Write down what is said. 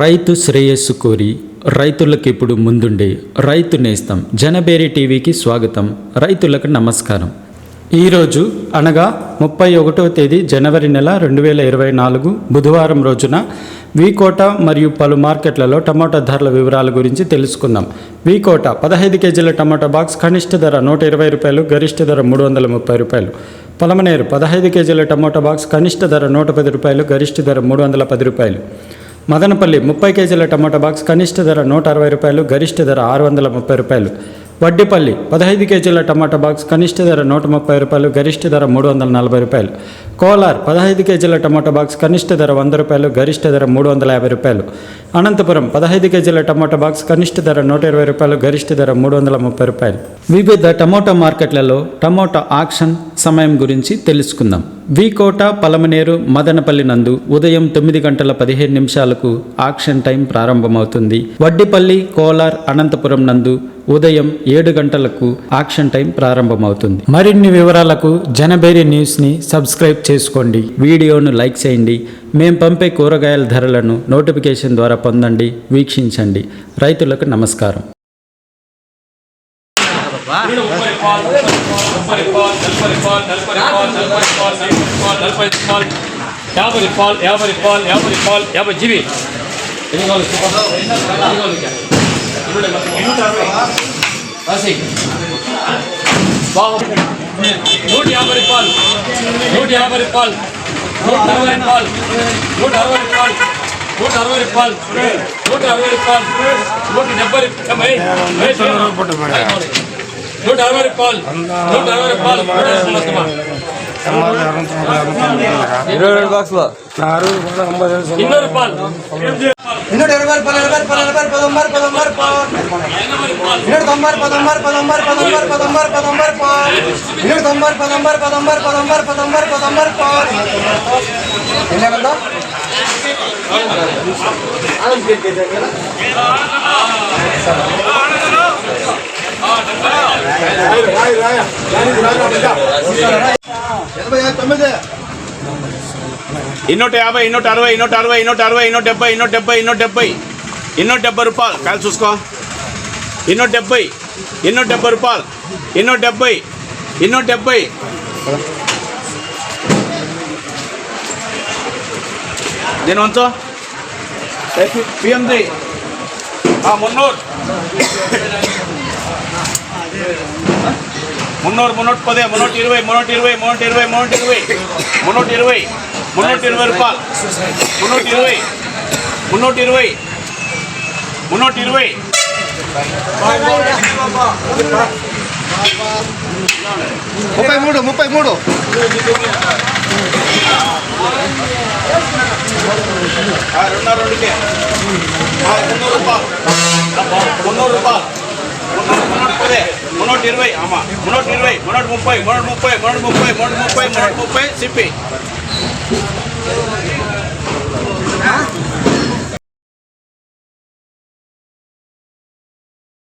రైతు శ్రేయస్సు కోరి రైతులకు ఇప్పుడు ముందుండే రైతు నేస్తం జనబేరి టీవీకి స్వాగతం. రైతులకు నమస్కారం. ఈరోజు అనగా ముప్పై ఒకటో తేదీ జనవరి నెల రెండు వేల ఇరవై నాలుగు బుధవారం రోజున వీకోట మరియు పలు మార్కెట్లలో టమాటా ధరల వివరాల గురించి తెలుసుకుందాం. వీకోట పదహైదు కేజీల టమాటా బాక్స్ కనిష్ట ధర నూట ఇరవై రూపాయలు గరిష్ట ధర మూడు వందల ముప్పై రూపాయలు. పలమనేరు పదహైదు కేజీల టమాటా బాక్స్ కనిష్ట ధర నూట పది రూపాయలు గరిష్ట ధర మూడు వందల పది రూపాయలు. మదనపల్లి ముప్పై కేజీల టమాటా బాక్స్ కనిష్ట ధర నూట అరవై రూపాయలు గరిష్ట ధర ఆరు వందల ముప్పై రూపాయలు. వడ్డిపల్లి పదహైదు కేజీల టమాటా బాక్స్ కనిష్ట ధర నూట ముప్పై రూపాయలు గరిష్ట ధర మూడు వందల నలభై రూపాయలు. కోలార్ పదహైదు కేజీల టమాటా బాక్స్ కనిష్ట ధర వంద రూపాయలు గరిష్ట ధర మూడు వందల యాభై రూపాయలు. అనంతపురం పదహైదు కేజీల టమాటా బాక్స్ కనిష్ట ధర నూట ఇరవై రూపాయలు గరిష్ట ధర మూడు వందల ముప్పై రూపాయలు. వివిధ టమోటా మార్కెట్లలో టమోటా ఆక్షన్ సమయం గురించి తెలుసుకుందాం. వికోట పలమనేరు మదనపల్లి నందు ఉదయం తొమ్మిది గంటల పదిహేను నిమిషాలకు ఆక్షన్ టైం ప్రారంభమవుతుంది. వడ్డిపల్లి కోలార్ అనంతపురం నందు ఉదయం ఏడు గంటలకు ఆక్షన్ టైం ప్రారంభమవుతుంది. మరిన్ని వివరాలకు జనబేరి న్యూస్ని సబ్స్క్రైబ్ చేసుకోండి వీడియోను లైక్ చేయండి మేము పంపే కూరగాయల ధరలను నోటిఫికేషన్ ద్వారా పొందండి వీక్షించండి రైతులకు నమస్కారం యాభై రూపాయలు యాభై రూపాయలు యాభై రూపాయలు యాభై జీబీ ఎన్ని కావాలి ఎన్ని కావాలి రాసి బాగు నూట యాభై రూపాయలు నూట యాభై రూపాయలు నూట అరవై రూపాయలు నూట అరవై రూపాయలు నూట అరవై రూపాయలు నూట అరవై రూపాయలు నూట డెబ్బై రూపాయలు నూట అరవై రూపాయలు నూట అరవై రూపాయలు எண்பது இரநூத்தம்பது இரநூத்தம்பது ఇరవై రెండు బాక్స్లో நான் அறுபது பால் ஐம்பது ரூபா சொன்னேன் இருபது பால் இன்னொரு பால் என்ன ఇన్నూట యాభై ఇన్నూట అరవై ఇన్నూట అరవై ఇన్నూట అరవై ఇన్నూట డెబ్బై ఇన్నూట డెబ్బై ఇన్నూట డెబ్బై. ఇన్నూట డెబ్బై రూపాయలు. కాదు చూసుకో. ఇన్నూట డెబ్బై ఇన్నూట డెబ్బై రూపాయలు. ఇన్నూట డెబ్బై ఇన్నూట డెబ్బై. దీని వంచు పిఎంది. మున్నూరు. ಮುನ್ನೂರು ಮುನ್ನೂರು ಪದೇ ಮುನ್ನೂಟ ಇರುವೆ ಮುನ್ನೂಟ ಇರುವೆ ಮುನ್ನೂಟ ಇರುವೆ ಮುನ್ನೂಟ ಇರುವೆ ಮುನ್ನೂಟ ಇರುವೆ ಮುನ್ನೂಟ ಇರುವೆ ರೂಪಾಯಿ ಮುನ್ನೂಟ ಇರುವೆ ಮುನ್ನೂಟ ಇರುವೆ ಮುನ್ನೂಟ ಇರುವೆ ముప్పై మూడు ముప్పై మూడు ఆ, రెండున్నర రెండుకే ఆ, మున్నూరు రూపాయలు మున్నూరు రూపాయలు మున్నూరు మున్నూట పదే మున్నూట ఇరవై ఆమా మున్నూట ఇరవై మున్నూట ముప్పై మున్నూట ముప్పై మున్నూట ముప్పై మున్నూట ముప్పై మున్నూట ముప్పై సిప్పి